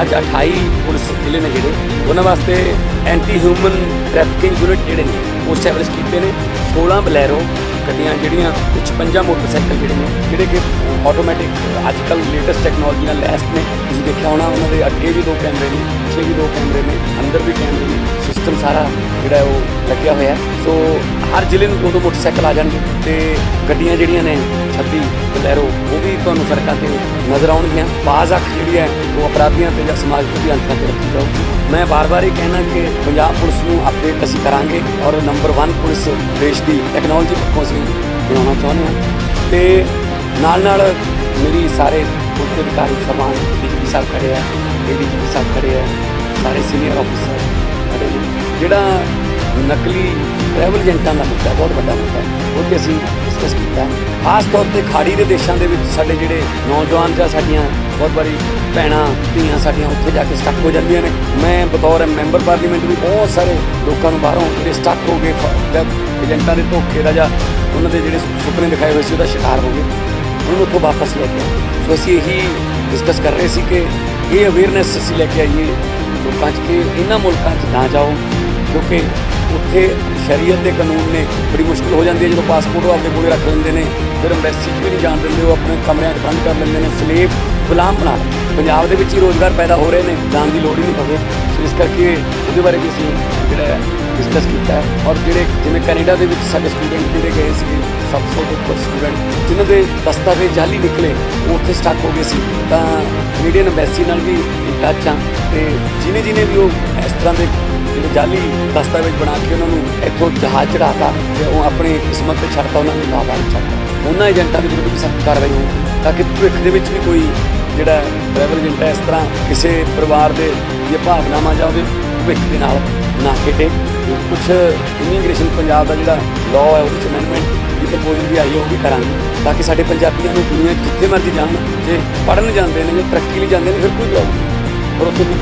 ਅੱਜ 28 ਪੁਲਿਸ ਜ਼ਿਲ੍ਹੇ ਨੇ ਜਿਹੜੇ, ਉਹਨਾਂ ਵਾਸਤੇ ਐਂਟੀ ਹਿਊਮਨ ਟ੍ਰੈਫਿਕਿੰਗ ਯੂਨਿਟ ਜਿਹੜੇ ਨੇ, ਉਹ ਸਟੈਬਲਿਸ਼ ਕੀਤੇ ਨੇ। 16 ਬਲੈਰੋ ਗੱਡੀਆਂ ਜਿਹੜੀਆਂ ਤੇ 56 ਮੋਟਰਸਾਈਕਲ ਜਿਹੜੇ ਨੇ, ਜਿਹੜੇ ਕਿ ਆਟੋਮੈਟਿਕ ਅੱਜ ਕੱਲ ਲੇਟੈਸਟ ਟੈਕਨੋਲੋਜੀ ਨਾਲ ਲੈਸ ਨੇ। ਤੁਸੀਂ ਦੇਖਿਆ ਹੋਣਾ, ਉਹਨਾਂ ਦੇ ਅੱਗੇ ਵੀ ਦੋ ਕੈਮਰੇ ਨੇ, ਪਿੱਛੇ ਵੀ ਦੋ ਕੈਮਰੇ ਨੇ, ਅੰਦਰ ਵੀ ਕੈਮਰੇ ਨੇ। ਸਿਸਟਮ ਸਾਰਾ ਜਿਹੜਾ ਉਹ ਲੱਗਿਆ ਹੋਇਆ ਸੋ ਹਰ ਜ਼ਿਲ੍ਹੇ ਨੂੰ ਦੋ ਦੋ ਮੋਟਰਸਾਈਕਲ ਆ ਜਾਣਗੇ ਤੇ ਗੱਡੀਆਂ ਜਿਹੜੀਆਂ ਨੇ 26 ਬਲੈਰੋ, ਉਹ ਵੀ ਤੁਹਾਨੂੰ ਸੜਕਾਂ ਤੇ ਨਜ਼ਰ ਆਉਣਗੀਆਂ। ਬਾਜ਼ ਅੱਖ ਜਿਹੜੀ ਹੈ, ਉਹ ਅਪਰਾਧੀਆਂ ਤੇ ਜਾਂ ਸਮਾਜ ਵਿਰੋਧੀ ਅੰਸਰਾਂ ਤੇ ਰੱਖੀ ਜਾਊਗੀ। ਮੈਂ ਬਾਰ-ਬਾਰ ਇਹ ਕਹਿਣਾ ਕਿ ਪੰਜਾਬ ਪੁਲਿਸ ਨੂੰ ਅਪਡੇਟ ਅਸੀਂ ਕਰਾਂਗੇ ਔਰ ਨੰਬਰ 1 ਪੁਲਿਸ ਦੇਸ਼ ਦੀ ਟੈਕਨੋਲੋਜੀ ਪੱਖੋਂ ਅਸੀਂ ਬਣਾਉਣਾ ਚਾਹੁੰਦੇ ਹਾਂ। ਤੇ ਨਾਲ ਨਾਲ ਮੇਰੀ ਸਾਰੇ ਪੁਲਿਸ ਅਧਿਕਾਰੀ ਸਮਾਨ ਡੀਜੀਪੀ ਸਾਹਿਬ ਖੜੇ ਆ ਏਡੀਜੀਪੀ ਸਾਹਿਬ ਖੜੇ ਆ, ਸਾਰੇ ਸੀਨੀਅਰ ਆਫੀਸਰ ਜਿਹੜਾ ਨਕਲੀ ਟਰੈਵਲ ਏਜੰਟਾਂ ਦਾ ਮੁੱਦਾ, ਬਹੁਤ ਵੱਡਾ ਮੁੱਦਾ ਹੈ, ਉਹ ਤੇ ਅਸੀਂ ਡਿਸਕਸ ਕੀਤਾ। ਖਾਸ ਤੌਰ ਤੇ ਖਾੜੀ ਦੇ ਦੇਸ਼ਾਂ ਦੇ ਵਿੱਚ ਸਾਡੇ ਜਿਹੜੇ ਨੌਜਵਾਨ ਜਾਂ ਸਾਡੀਆਂ ਬਹੁਤ ਵਾਰੀ ਭੈਣਾਂ, ਧੀਆਂ ਸਾਡੀਆਂ ਉੱਥੇ ਜਾ ਕੇ ਸਟਕ ਹੋ ਜਾਂਦੀਆਂ ਨੇ। ਮੈਂ ਬਤੌਰ ਮੈਂਬਰ ਪਾਰਲੀਮੈਂਟ ਵੀ ਬਹੁਤ ਸਾਰੇ ਲੋਕਾਂ ਨੂੰ ਬਾਹਰੋਂ ਜਿਹੜੇ ਸਟਕ ਹੋ ਗਏ ਏਜੰਟਾਂ ਦੇ ਧੋਖੇ ਦਾ ਜਾਂ ਉਹਨਾਂ ਦੇ ਜਿਹੜੇ ਸੁਪਨੇ ਦਿਖਾਏ ਹੋਏ ਸੀ, ਉਹਦਾ ਸ਼ਿਕਾਰ ਹੋ ਗਏ। ਉਹਨੂੰ ਉੱਥੋਂ ਵਾਪਸ ਲੈ ਕੇ ਸੋ ਅਸੀਂ ਇਹੀ ਡਿਸਕਸ ਕਰ ਰਹੇ ਸੀ ਕਿ ਇਹ ਅਵੇਅਰਨੈਸ ਅਸੀਂ ਲੈ ਕੇ ਆਈਏ ਲੋਕਾਂ 'ਚ ਕਿ ਇਹਨਾਂ ਮੁਲਕਾਂ 'ਚ ਨਾ ਜਾਓ। ਕਿਉਂਕਿ ਉੱਥੇ ਸ਼ਰੀਅਤ ਦੇ ਕਾਨੂੰਨ ਨੇ, ਬੜੀ ਮੁਸ਼ਕਲ ਹੋ ਜਾਂਦੀ ਹੈ ਜਦੋਂ ਪਾਸਪੋਰਟ ਉਹ ਆਪਣੇ ਕੋਲੇ ਰੱਖ ਲੈਂਦੇ ਨੇ, ਫਿਰ ਅੰਬੈਸੀ 'ਚ ਵੀ ਨਹੀਂ ਜਾਣ ਦਿੰਦੇ, ਉਹ ਆਪਣੇ ਕਮਰਿਆਂ 'ਚ ਬੰਦ ਕਰ ਲੈਂਦੇ ਨੇ ਸਲੇਵ ਗੁਲਾਮ ਬਣਾ ਪੰਜਾਬ ਦੇ ਵਿੱਚ ਹੀ ਰੋਜ਼ਗਾਰ ਪੈਦਾ ਹੋ ਰਹੇ ਨੇ, ਜਾਣ ਦੀ ਲੋੜ ਹੀ ਨਹੀਂ ਪਵੇ। ਸੋ ਇਸ ਕਰਕੇ ਉਹਦੇ ਬਾਰੇ ਵੀ ਅਸੀਂ ਜਿਹੜਾ ਡਿਸਕਸ ਕੀਤਾ ਔਰ ਜਿਹੜੇ ਜਿਵੇਂ ਕੈਨੇਡਾ ਦੇ ਵਿੱਚ ਸਾਡੇ ਸਟੂਡੈਂਟ ਜਿਹੜੇ ਗਏ ਸੀ 700 ਤੋਂ ਉੱਪਰ ਸਟੂਡੈਂਟ ਜਿਨ੍ਹਾਂ ਦੇ ਦਸਤਾਵੇਜ਼ ਜਾਲੀ ਨਿਕਲੇ, ਉਹ ਉੱਥੇ ਸਟਕ ਹੋ ਗਏ ਸੀ। ਤਾਂ ਕੈਨੇਡੀਅਨ ਐਮਬੈਸੀ ਨਾਲ ਵੀ ਟੱਚ ਆ। ਤੇ ਜਿਨੇ ਜਿਨੇ ਵੀ ਉਹ ਇਸ ਤਰ੍ਹਾਂ ਦੇ ਜਿਹੜੇ ਜਾਲੀ ਦਸਤਾਵੇਜ਼ ਬਣਾ ਕੇ ਉਹਨਾਂ ਨੂੰ ਇੱਥੋਂ ਜਹਾਜ਼ ਚੜਾਤਾ ਤੇ ਉਹ ਆਪਣੀ ਕਿਸਮਤ ਤੇ ਛੱਡਤਾ ਉਹਨਾਂ ਨੂੰ ਲਾਭਾਂ ਛੱਡਤਾ ਉਹਨਾਂ ਏਜੰਟਾਂ ਦੇ ਵਿਰੁੱਧ ਵੀ ਸਖਤ ਕਾਰਵਾਈ ਹੋਊ, ਤਾਂ ਕਿ ਭਵਿੱਖ ਦੇ ਵਿੱਚ ਵੀ ਕੋਈ ਜਿਹੜਾ ਟਰੈਵਲ ਏਜੰਟ ਹੈ ਇਸ ਤਰ੍ਹਾਂ ਕਿਸੇ ਪਰਿਵਾਰ ਦੇ ਜਾਂ ਭਾਵਨਾਵਾਂ ਜਾਂ ਉਹਦੇ ਭਵਿੱਖ ਦੇ ਨਾਲ ਨਾ ਖੇਡੇ। ਕੁਝ ਇਮੀਗ੍ਰੇਸ਼ਨ ਪੰਜਾਬ ਦਾ ਜਿਹੜਾ ਲਾਅ ਹੈ, ਉਹਦੇ ਚ ਅਮੈਂਡਮੈਂਟ ਦੀ ਪ੍ਰਪੋਜ਼ਲ ਵੀ ਆਈ, ਉਹ ਵੀ ਕਰਾਂਗੇ, ਤਾਂ ਕਿ ਸਾਡੇ ਪੰਜਾਬੀਆਂ ਨੂੰ ਦੁਨੀਆ ਜਿੱਥੇ ਮਰਜ਼ੀ ਜਾਣ, ਜੇ ਪੜ੍ਹਨ ਜਾਂਦੇ ਨੇ ਜਾਂ ਤਰੱਕੀ ਲਈ ਜਾਂਦੇ ਨੇ, ਫਿਰ ਕੋਈ ਪ੍ਰੋਬਲਮ ਨਹੀਂ। ਉੱਥੇ